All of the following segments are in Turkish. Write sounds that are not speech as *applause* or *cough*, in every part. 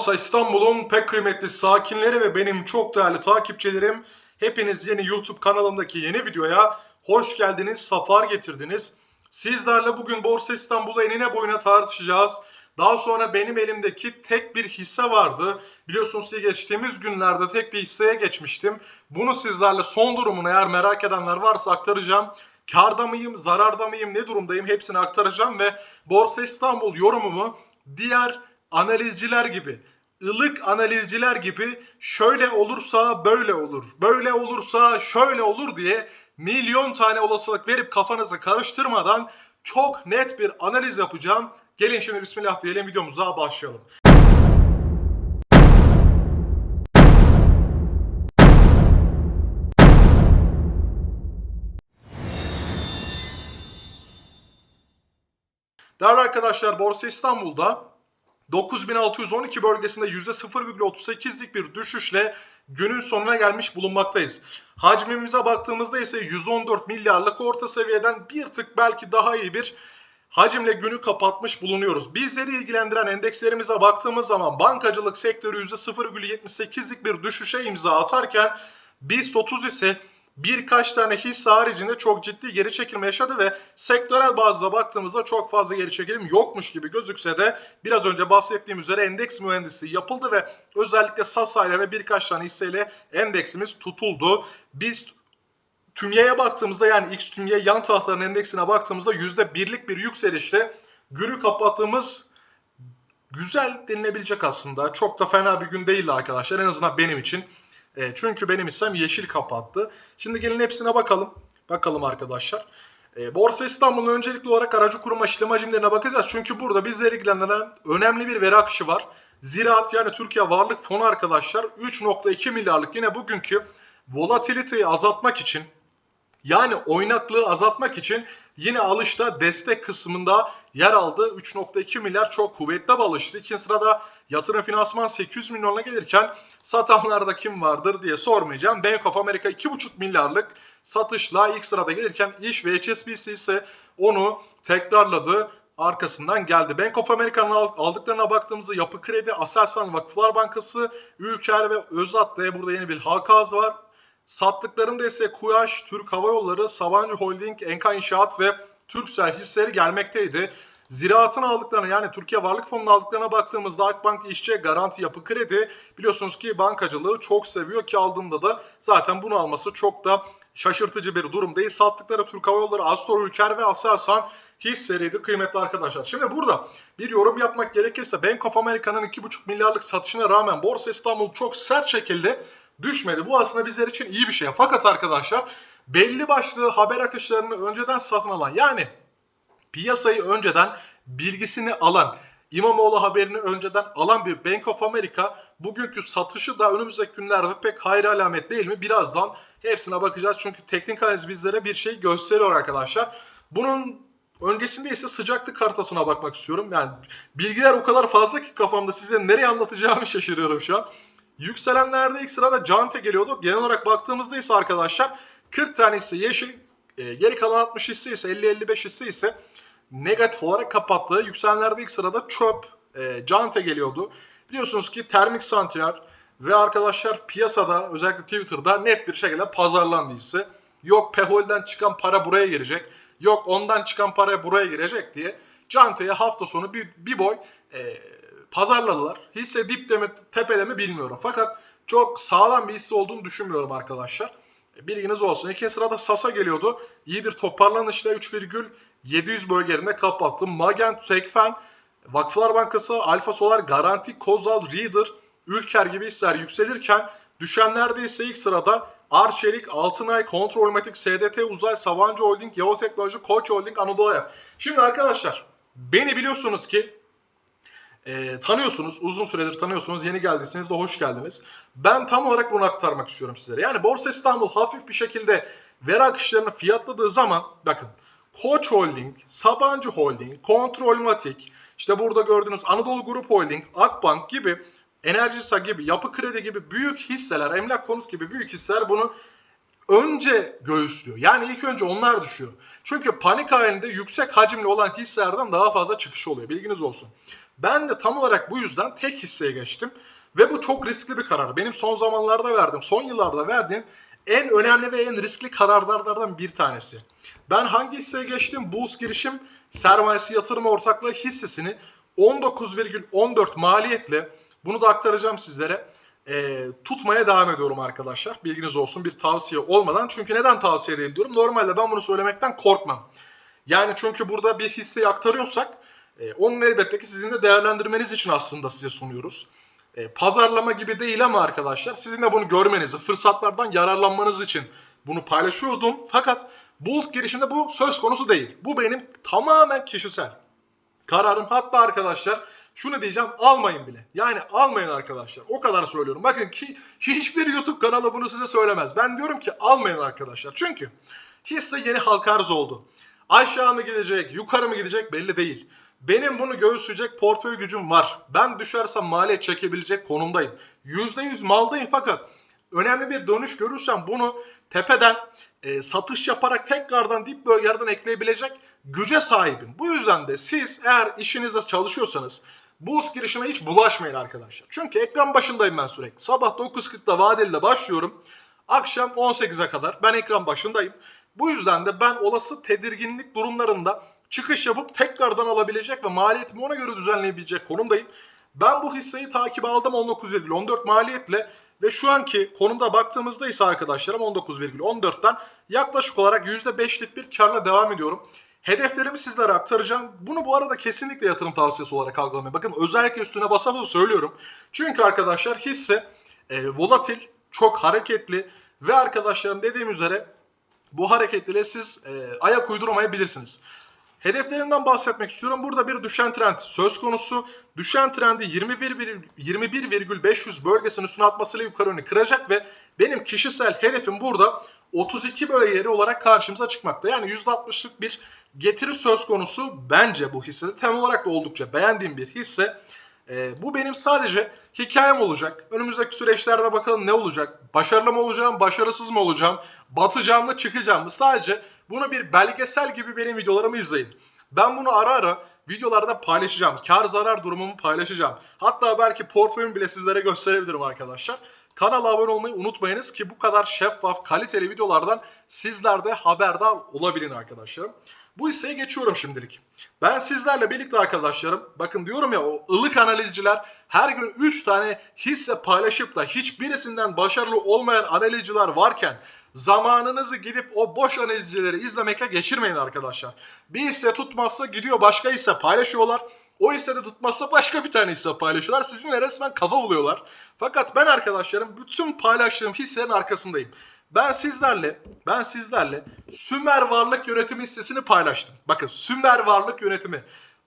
Borsa İstanbul'un pek kıymetli sakinleri ve benim çok değerli takipçilerim hepiniz yeni YouTube kanalımdaki yeni videoya hoş geldiniz, safar getirdiniz. Sizlerle bugün Borsa İstanbul'u enine boyuna tartışacağız. Daha sonra benim elimdeki tek bir hisse vardı. Biliyorsunuz ki geçtiğimiz günlerde tek bir hisseye geçmiştim. Bunu sizlerle son durumunu eğer merak edenler varsa aktaracağım. Karda mıyım, zararda mıyım, ne durumdayım hepsini aktaracağım ve Borsa İstanbul yorumumu diğer analizciler gibi, ılık analizciler gibi şöyle olursa böyle olur, böyle olursa şöyle olur diye milyon tane olasılık verip kafanızı karıştırmadan çok net bir analiz yapacağım. Gelin şimdi bismillah diyelim videomuza başlayalım. Değerli arkadaşlar Borsa İstanbul'da 9612 bölgesinde %0,38'lik bir düşüşle günün sonuna gelmiş bulunmaktayız. Hacmimize baktığımızda ise 114 milyarlık orta seviyeden bir tık belki daha iyi bir hacimle günü kapatmış bulunuyoruz. Bizleri ilgilendiren endekslerimize baktığımız zaman bankacılık sektörü %0,78'lik bir düşüşe imza atarken BIST 30 ise birkaç tane hisse haricinde çok ciddi geri çekilme yaşadı ve sektörel bazda baktığımızda çok fazla geri çekilim yokmuş gibi gözükse de biraz önce bahsettiğim üzere endeks mühendisi yapıldı ve özellikle Sasa ve birkaç tane hisseyle endeksimiz tutuldu. Biz tümyeye baktığımızda yani X tümye yan tahtaların endeksine baktığımızda %1'lik bir yükselişle günü kapattığımız güzel denilebilecek aslında. Çok da fena bir gün değildi arkadaşlar en azından benim için. E, çünkü benim hissem yeşil kapattı. Şimdi gelin hepsine bakalım. Bakalım arkadaşlar. E, Borsa İstanbul'un öncelikli olarak aracı kuruma işlem hacimlerine bakacağız. Çünkü burada bizleri ilgilendiren önemli bir veri akışı var. Ziraat yani Türkiye Varlık Fonu arkadaşlar 3.2 milyarlık yine bugünkü volatiliteyi azaltmak için yani oynaklığı azaltmak için yine alışta destek kısmında yer aldı. 3.2 milyar çok kuvvetli bir alıştı. İkinci sırada yatırım finansman 800 milyona gelirken satanlarda kim vardır diye sormayacağım. Bank of America 2.5 milyarlık satışla ilk sırada gelirken iş ve HSBC ise onu tekrarladı arkasından geldi. Bank of America'nın aldıklarına baktığımızda Yapı Kredi, Aselsan Vakıflar Bankası, Ülker ve Özat'ta burada yeni bir halka ağzı var. Sattıklarında ise Kuyaş, Türk Hava Yolları, Sabancı Holding, Enka İnşaat ve Türksel hisseleri gelmekteydi. Ziraatın aldıklarına yani Türkiye Varlık Fonu'nun aldıklarına baktığımızda Akbank, İşçi, Garanti, Yapı Kredi biliyorsunuz ki bankacılığı çok seviyor ki aldığında da zaten bunu alması çok da şaşırtıcı bir durum değil. Sattıkları Türk Hava Yolları, Astor Ülker ve Aselsan hisseleriydi kıymetli arkadaşlar. Şimdi burada bir yorum yapmak gerekirse Bank of America'nın 2,5 milyarlık satışına rağmen Borsa İstanbul çok sert şekilde düşmedi. Bu aslında bizler için iyi bir şey. Fakat arkadaşlar belli başlı haber akışlarını önceden satın alan yani piyasayı önceden bilgisini alan İmamoğlu haberini önceden alan bir Bank of America bugünkü satışı da önümüzdeki günlerde pek hayır alamet değil mi? Birazdan hepsine bakacağız. Çünkü teknik analiz bizlere bir şey gösteriyor arkadaşlar. Bunun öncesinde ise sıcaklık haritasına bakmak istiyorum. Yani bilgiler o kadar fazla ki kafamda size nereye anlatacağımı *laughs* şaşırıyorum şu an. Yükselenlerde ilk sırada Cante geliyordu. Genel olarak baktığımızda ise arkadaşlar 40 tane hisse yeşil, e, geri kalan 60 hisse ise 50-55 hisse ise negatif olarak kapattı. Yükselenlerde ilk sırada çöp, e, Cante geliyordu. Biliyorsunuz ki termik santral ve arkadaşlar piyasada özellikle Twitter'da net bir şekilde pazarlandı hisse. Yok Pehol'den çıkan para buraya girecek. Yok ondan çıkan para buraya girecek diye Cante'ye hafta sonu bir, bir boy e, pazarladılar. Hisse dipte mi tepede mi bilmiyorum. Fakat çok sağlam bir hisse olduğunu düşünmüyorum arkadaşlar. Bilginiz olsun. İkinci sırada Sasa geliyordu. İyi bir toparlanışla 3,700 bölgelerinde kapattı. Magent, Tekfen, Vakıflar Bankası, Alfa Solar, Garanti, Kozal, Reader, Ülker gibi hisseler yükselirken düşenlerde ise ilk sırada Arçelik, Altınay, Kontrolmatik, SDT Uzay, Sabancı Holding, Yavuz Teknoloji, Koç Holding, Anadolu. Şimdi arkadaşlar beni biliyorsunuz ki e, tanıyorsunuz, uzun süredir tanıyorsunuz, yeni geldiyseniz de hoş geldiniz. Ben tam olarak bunu aktarmak istiyorum sizlere. Yani Borsa İstanbul hafif bir şekilde veri akışlarını fiyatladığı zaman, bakın Koç Holding, Sabancı Holding, Kontrolmatik, işte burada gördüğünüz Anadolu Grup Holding, Akbank gibi, Enerjisa gibi, Yapı Kredi gibi büyük hisseler, Emlak Konut gibi büyük hisseler bunu önce göğüslüyor. Yani ilk önce onlar düşüyor. Çünkü panik halinde yüksek hacimli olan hisselerden daha fazla çıkış oluyor. Bilginiz olsun. Ben de tam olarak bu yüzden tek hisseye geçtim. Ve bu çok riskli bir karar. Benim son zamanlarda verdiğim, son yıllarda verdiğim en önemli ve en riskli kararlardan bir tanesi. Ben hangi hisseye geçtim? Bulls girişim sermayesi yatırım ortaklığı hissesini 19,14 maliyetle bunu da aktaracağım sizlere. e, tutmaya devam ediyorum arkadaşlar. Bilginiz olsun bir tavsiye olmadan. Çünkü neden tavsiye değil diyorum. Normalde ben bunu söylemekten korkmam. Yani çünkü burada bir hisseyi aktarıyorsak e, onun elbette ki sizin de değerlendirmeniz için aslında size sunuyoruz. E, pazarlama gibi değil ama arkadaşlar sizin de bunu görmenizi, fırsatlardan yararlanmanız için bunu paylaşıyordum. Fakat Bulls girişimde bu söz konusu değil. Bu benim tamamen kişisel kararım. Hatta arkadaşlar şunu diyeceğim almayın bile. Yani almayın arkadaşlar. O kadar söylüyorum. Bakın ki hiçbir YouTube kanalı bunu size söylemez. Ben diyorum ki almayın arkadaşlar. Çünkü hisse yeni halka arz oldu. Aşağı mı gidecek, yukarı mı gidecek belli değil. Benim bunu göğüsleyecek portföy gücüm var. Ben düşersem maliyet çekebilecek konumdayım. %100 maldayım fakat önemli bir dönüş görürsem bunu tepeden e, satış yaparak tekrardan dip bölgelerden ekleyebilecek güce sahibim. Bu yüzden de siz eğer işinizde çalışıyorsanız buz girişime hiç bulaşmayın arkadaşlar. Çünkü ekran başındayım ben sürekli. Sabah 9.40'da vadeliyle başlıyorum. Akşam 18'e kadar ben ekran başındayım. Bu yüzden de ben olası tedirginlik durumlarında çıkış yapıp tekrardan alabilecek ve maliyetimi ona göre düzenleyebilecek konumdayım. Ben bu hisseyi takip aldım 19,14 maliyetle ve şu anki konumda baktığımızda ise arkadaşlarım 19,14'ten yaklaşık olarak %5'lik bir karla devam ediyorum. Hedeflerimi sizlere aktaracağım. Bunu bu arada kesinlikle yatırım tavsiyesi olarak algılamayın. Bakın özellikle üstüne basa söylüyorum. Çünkü arkadaşlar hisse e, volatil, çok hareketli ve arkadaşlarım dediğim üzere bu hareketliliğe siz e, ayak uyduramayabilirsiniz. Hedeflerinden bahsetmek istiyorum. Burada bir düşen trend söz konusu. Düşen trendi 21 21,500 bölgesinin üstüne atmasıyla yukarı kıracak ve benim kişisel hedefim burada 32 bölge yeri olarak karşımıza çıkmakta. Yani %60'lık bir getiri söz konusu bence bu hissede. Tem olarak da oldukça beğendiğim bir hisse. Ee, bu benim sadece hikayem olacak. Önümüzdeki süreçlerde bakalım ne olacak? Başarılı mı olacağım, başarısız mı olacağım? Batacağım mı, çıkacağım mı? Sadece bunu bir belgesel gibi benim videolarımı izleyin. Ben bunu ara ara videolarda paylaşacağım. Kar zarar durumumu paylaşacağım. Hatta belki portföyümü bile sizlere gösterebilirim arkadaşlar. Kanala abone olmayı unutmayınız ki bu kadar şeffaf, kaliteli videolardan sizler de haberdar olabilin arkadaşlarım. Bu hisseye geçiyorum şimdilik. Ben sizlerle birlikte arkadaşlarım, bakın diyorum ya o ılık analizciler her gün 3 tane hisse paylaşıp da hiçbirisinden başarılı olmayan analizciler varken zamanınızı gidip o boş analizcileri izlemekle geçirmeyin arkadaşlar. Bir hisse tutmazsa gidiyor başka hisse paylaşıyorlar. O hissede tutmazsa başka bir tane hisse paylaşıyorlar. Sizinle resmen kafa buluyorlar. Fakat ben arkadaşlarım bütün paylaştığım hisselerin arkasındayım. Ben sizlerle, ben sizlerle Sümer Varlık Yönetimi hissesini paylaştım. Bakın Sümer Varlık Yönetimi.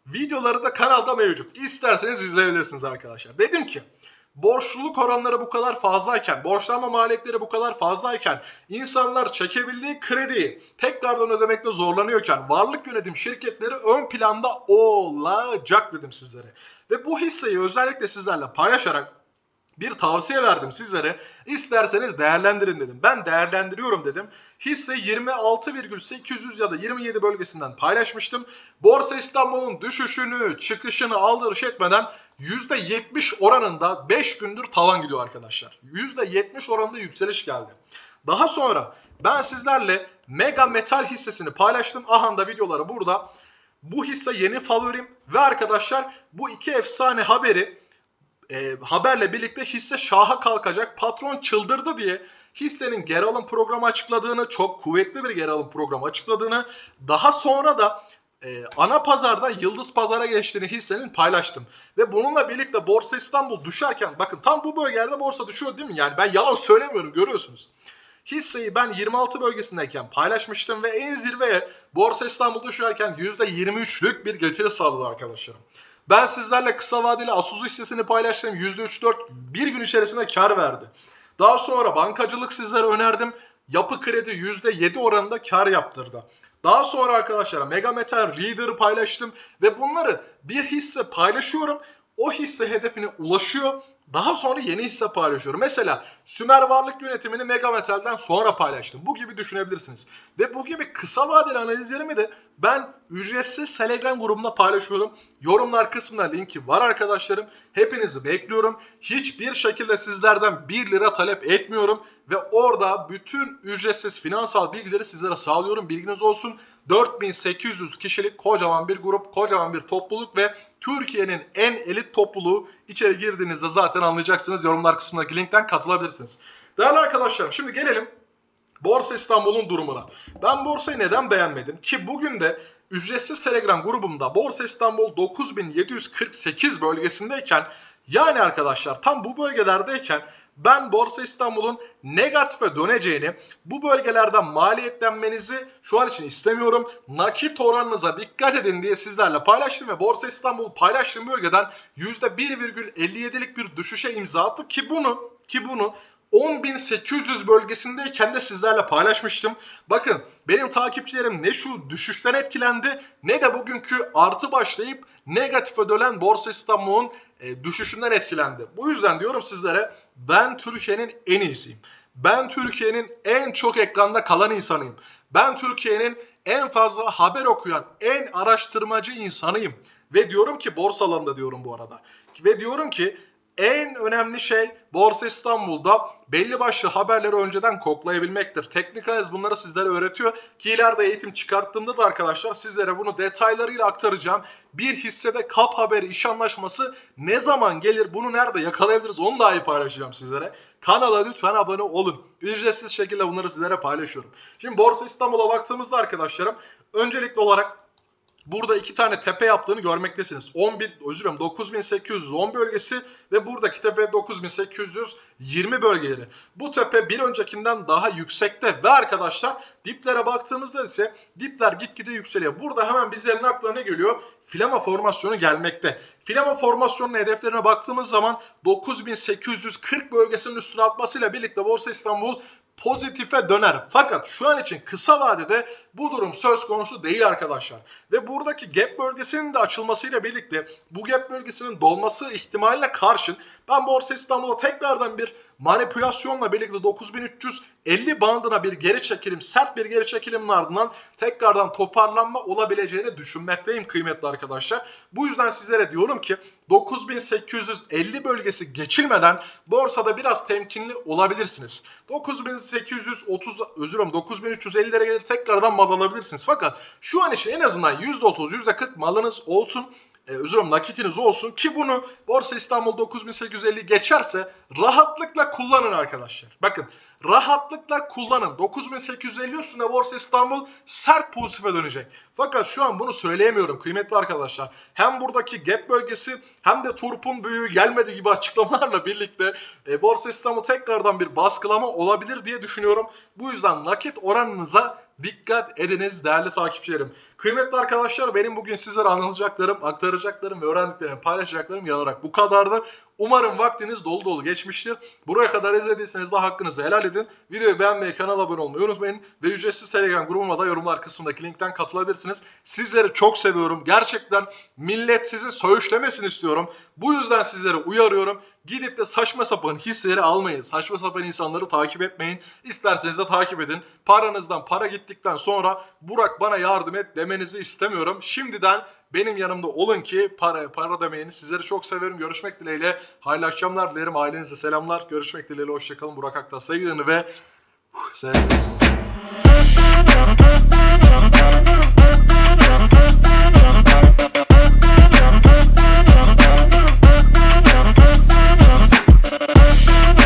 Videoları da kanalda mevcut. İsterseniz izleyebilirsiniz arkadaşlar. Dedim ki borçluluk oranları bu kadar fazlayken, borçlanma maliyetleri bu kadar fazlayken, insanlar çekebildiği krediyi tekrardan ödemekte zorlanıyorken varlık yönetim şirketleri ön planda olacak dedim sizlere. Ve bu hisseyi özellikle sizlerle paylaşarak bir tavsiye verdim sizlere. İsterseniz değerlendirin dedim. Ben değerlendiriyorum dedim. Hisse 26,800 ya da 27 bölgesinden paylaşmıştım. Borsa İstanbul'un düşüşünü, çıkışını aldırış etmeden %70 oranında 5 gündür tavan gidiyor arkadaşlar. %70 oranında yükseliş geldi. Daha sonra ben sizlerle Mega Metal hissesini paylaştım. Aha da videoları burada. Bu hisse yeni favorim ve arkadaşlar bu iki efsane haberi e, haberle birlikte hisse şaha kalkacak. Patron çıldırdı diye hissenin geri alım programı açıkladığını, çok kuvvetli bir geri alım programı açıkladığını, daha sonra da e, ana pazarda yıldız pazara geçtiğini hissenin paylaştım. Ve bununla birlikte Borsa İstanbul düşerken, bakın tam bu bölgelerde borsa düşüyor değil mi? Yani ben yalan söylemiyorum görüyorsunuz. Hisseyi ben 26 bölgesindeyken paylaşmıştım ve en zirveye Borsa İstanbul düşerken %23'lük bir getiri sağladı arkadaşlarım. Ben sizlerle kısa vadeli Asuzu hissesini paylaştım. %3-4 bir gün içerisinde kar verdi. Daha sonra bankacılık sizlere önerdim. Yapı kredi %7 oranında kar yaptırdı. Daha sonra arkadaşlar Mega Metal Reader'ı paylaştım ve bunları bir hisse paylaşıyorum. O hisse hedefine ulaşıyor Daha sonra yeni hisse paylaşıyorum. Mesela Sümer Varlık Yönetimini Megametal'den sonra paylaştım. Bu gibi düşünebilirsiniz. Ve bu gibi kısa vadeli analizlerimi de ben ücretsiz Telegram grubumda paylaşıyorum. Yorumlar kısmında linki var arkadaşlarım. Hepinizi bekliyorum. Hiçbir şekilde sizlerden 1 lira talep etmiyorum. Ve orada bütün ücretsiz finansal bilgileri sizlere sağlıyorum. Bilginiz olsun. 4800 kişilik kocaman bir grup, kocaman bir topluluk ve Türkiye'nin en elit topluluğu içeri girdiğinizde zaten anlayacaksınız. Yorumlar kısmındaki linkten katılabilirsiniz. Değerli arkadaşlarım şimdi gelelim Borsa İstanbul'un durumuna. Ben borsayı neden beğenmedim? Ki bugün de ücretsiz Telegram grubumda Borsa İstanbul 9748 bölgesindeyken yani arkadaşlar tam bu bölgelerdeyken ben Borsa İstanbul'un negatife döneceğini, bu bölgelerden maliyetlenmenizi şu an için istemiyorum. Nakit oranınıza dikkat edin diye sizlerle paylaştım ve Borsa İstanbul paylaştığım bölgeden %1,57'lik bir düşüşe imza attı ki bunu ki bunu 10.800 bölgesindeyken de sizlerle paylaşmıştım. Bakın benim takipçilerim ne şu düşüşten etkilendi ne de bugünkü artı başlayıp negatife dönen Borsa İstanbul'un e, düşüşünden etkilendi. Bu yüzden diyorum sizlere ben Türkiye'nin en iyisiyim. Ben Türkiye'nin en çok ekranda kalan insanıyım. Ben Türkiye'nin en fazla haber okuyan, en araştırmacı insanıyım. Ve diyorum ki borsa alanında diyorum bu arada. Ve diyorum ki en önemli şey Borsa İstanbul'da belli başlı haberleri önceden koklayabilmektir. Teknik analiz bunları sizlere öğretiyor ki ileride eğitim çıkarttığımda da arkadaşlar sizlere bunu detaylarıyla aktaracağım. Bir hissede kap haberi iş anlaşması ne zaman gelir bunu nerede yakalayabiliriz onu dahi paylaşacağım sizlere. Kanala lütfen abone olun. Ücretsiz şekilde bunları sizlere paylaşıyorum. Şimdi Borsa İstanbul'a baktığımızda arkadaşlarım öncelikli olarak Burada iki tane tepe yaptığını görmektesiniz. 10 bin, özür dilerim 9810 bölgesi ve buradaki tepe 9820 bölgeleri. Bu tepe bir öncekinden daha yüksekte ve arkadaşlar diplere baktığımızda ise dipler gitgide yükseliyor. Burada hemen bizlerin aklına ne geliyor? Filama formasyonu gelmekte. Filama formasyonunun hedeflerine baktığımız zaman 9840 bölgesinin üstüne atmasıyla birlikte Borsa İstanbul pozitife döner. Fakat şu an için kısa vadede bu durum söz konusu değil arkadaşlar. Ve buradaki gap bölgesinin de açılmasıyla birlikte bu gap bölgesinin dolması ihtimaline karşın ben Borsa İstanbul'a tekrardan bir manipülasyonla birlikte 9350 bandına bir geri çekilim, sert bir geri çekilimin ardından tekrardan toparlanma olabileceğini düşünmekteyim kıymetli arkadaşlar. Bu yüzden sizlere diyorum ki 9850 bölgesi geçilmeden borsada biraz temkinli olabilirsiniz. 9830 özür dilerim 9350'lere gelir tekrardan mal alabilirsiniz. Fakat şu an için en azından %30 %40 malınız olsun e, özür dilerim nakitiniz olsun ki bunu Borsa İstanbul 9850 geçerse rahatlıkla kullanın arkadaşlar. Bakın rahatlıkla kullanın. 9850 üstünde Borsa İstanbul sert pozitife dönecek. Fakat şu an bunu söyleyemiyorum kıymetli arkadaşlar. Hem buradaki gap bölgesi hem de turpun büyüğü gelmedi gibi *laughs* açıklamalarla birlikte e, Borsa İstanbul tekrardan bir baskılama olabilir diye düşünüyorum. Bu yüzden nakit oranınıza dikkat ediniz değerli takipçilerim. Kıymetli arkadaşlar benim bugün sizlere anlatacaklarım, aktaracaklarım ve öğrendiklerimi paylaşacaklarım yanarak bu kadardı. Umarım vaktiniz dolu dolu geçmiştir. Buraya kadar izlediyseniz de hakkınızı helal edin. Videoyu beğenmeyi, kanala abone olmayı unutmayın. Ve ücretsiz Telegram grubuma da yorumlar kısmındaki linkten katılabilirsiniz. Sizleri çok seviyorum. Gerçekten millet sizi söğüşlemesin istiyorum. Bu yüzden sizleri uyarıyorum. Gidip de saçma sapan hisseleri almayın. Saçma sapan insanları takip etmeyin. İsterseniz de takip edin. Paranızdan para gittikten sonra Burak bana yardım et demenizi istemiyorum. Şimdiden benim yanımda olun ki para para demeyin. Sizleri çok severim. Görüşmek dileğiyle. Hayırlı akşamlar dilerim. Ailenize selamlar. Görüşmek dileğiyle. Hoşçakalın. Burak Aktaş sevgilerini ve sevgilerini.